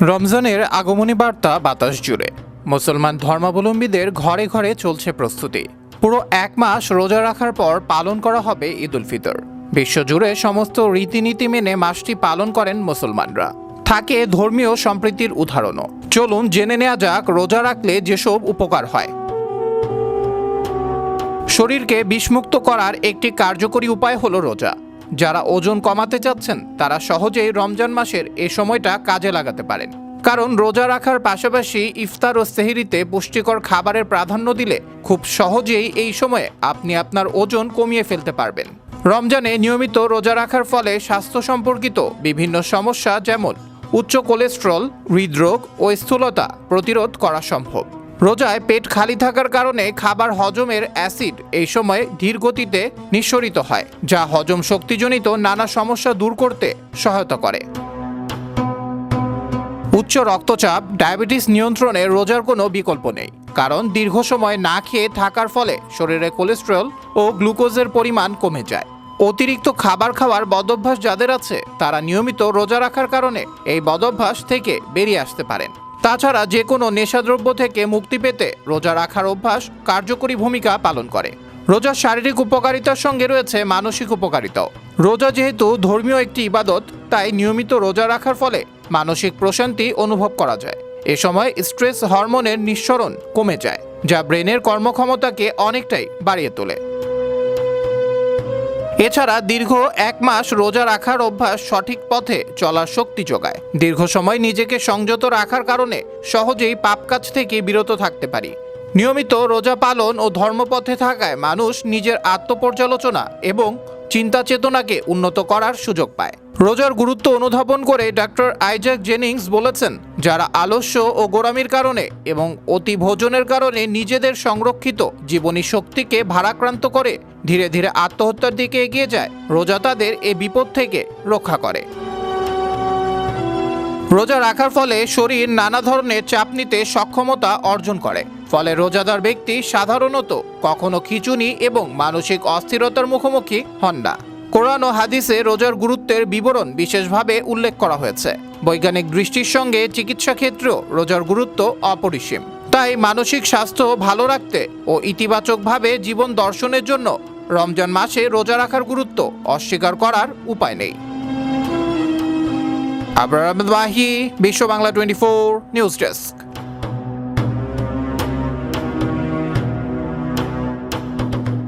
রমজানের আগমনী বার্তা বাতাস জুড়ে। মুসলমান ধর্মাবলম্বীদের ঘরে ঘরে চলছে প্রস্তুতি। পুরো এক মাস রোজা রাখার পর পালন করা হবে ঈদ উল ফিতর। বিশ্বজুড়ে সমস্ত রীতিনীতি মেনে মাসটি পালন করেন মুসলমানরা। থাকে ধর্মীয় সম্প্রীতির উদাহরণও। চলুন জেনে নেওয়া যাক রোজা রাখলে যেসব উপকার হয়। শরীরকে বিষমুক্ত করার একটি কার্যকরী উপায় হলো রোজা। যারা ওজন কমাতে চাচ্ছেন, তারা সহজেই রমজান মাসের এ সময়টা কাজে লাগাতে পারেন। কারণ রোজা রাখার পাশাপাশি ইফতার ও সেহরিতে পুষ্টিকর খাবারের প্রাধান্য দিলে খুব সহজেই এই সময়ে আপনি আপনার ওজন কমিয়ে ফেলতে পারবেন। রমজানে নিয়মিত রোজা রাখার ফলে স্বাস্থ্য সম্পর্কিত বিভিন্ন সমস্যা যেমন উচ্চ কোলেস্ট্রল, হৃদরোগ ও স্থূলতা প্রতিরোধ করা সম্ভব। রোজায় পেট খালি থাকার কারণে খাবার হজমের অ্যাসিড এই সময় ধীর গতিতে নিঃসরিত হয়, যা হজম শক্তিজনিত নানা সমস্যা দূর করতে সহায়তা করে। উচ্চ রক্তচাপ, ডায়াবেটিস নিয়ন্ত্রণে রোজার কোনো বিকল্প নেই, কারণ দীর্ঘ সময় না খেয়ে থাকার ফলে শরীরে কোলেস্ট্রল ও গ্লুকোজের পরিমাণ কমে যায়। অতিরিক্ত খাবার খাওয়ার বদভ্যাস যাদের আছে, তারা নিয়মিত রোজা রাখার কারণে এই বদভ্যাস থেকে বেরিয়ে আসতে পারেন। তাছাড়া যে কোনো নেশাদ্রব্য থেকে মুক্তি পেতে রোজা রাখার অভ্যাস কার্যকরী ভূমিকা পালন করে। রোজার শারীরিক উপকারিতার সঙ্গে রয়েছে মানসিক উপকারিতাও। রোজা যেহেতু ধর্মীয় একটি ইবাদত, তাই নিয়মিত রোজা রাখার ফলে মানসিক প্রশান্তি অনুভব করা যায়। এ সময় স্ট্রেস হরমোনের নিঃসরণ কমে যায়, যা ব্রেনের কর্মক্ষমতাকে অনেকটাই বাড়িয়ে তোলে। এছাড়া দীর্ঘ এক মাস রোজা রাখার অভ্যাস সঠিক পথে চলার শক্তি যোগায়। দীর্ঘ সময় নিজেকে সংযত রাখার কারণে সহজেই পাপ কাজ থেকে বিরত থাকতে পারি। নিয়মিত রোজা পালন ও ধর্মপথে থাকায় মানুষ নিজের আত্মপর্যালোচনা এবং চিন্তা চেতনাকে উন্নত করার সুযোগ পায়। রোজার গুরুত্ব অনুধাবন করে ডক্টর আইজাক জেনিংস বলেছেন, যারা আলস্য ও গোড়ামির কারণে এবং অতি ভোজনের কারণে নিজেদের সংরক্ষিত জীবনী শক্তিকে ভারাক্রান্ত করে ধীরে ধীরে আত্মহত্যার দিকে এগিয়ে যায়, রোজা তাদের এ বিপদ থেকে রক্ষা করে। রোজা রাখার ফলে শরীর নানা ধরনের চাপ নিতে সক্ষমতা অর্জন করে। ফলে রোজাদার ব্যক্তি সাধারণত কখনো খিচুনি এবং মানসিক অস্থিরতার মুখোমুখি হন না। কোরআন ও হাদিসে রোজার গুরুত্বের বিবরণ বিশেষভাবে উল্লেখ করা হয়েছে। বৈজ্ঞানিক দৃষ্টির সঙ্গে চিকিৎসা ক্ষেত্রেও রোজার গুরুত্ব অপরিসীম। তাই মানসিক স্বাস্থ্য ভালো রাখতে ও ইতিবাচকভাবে জীবন দর্শনের জন্য রমজান মাসে রোজা রাখার গুরুত্ব অস্বীকার করার উপায় নেই। আবরার বাহি Bishwa Bangla twenty four news desk.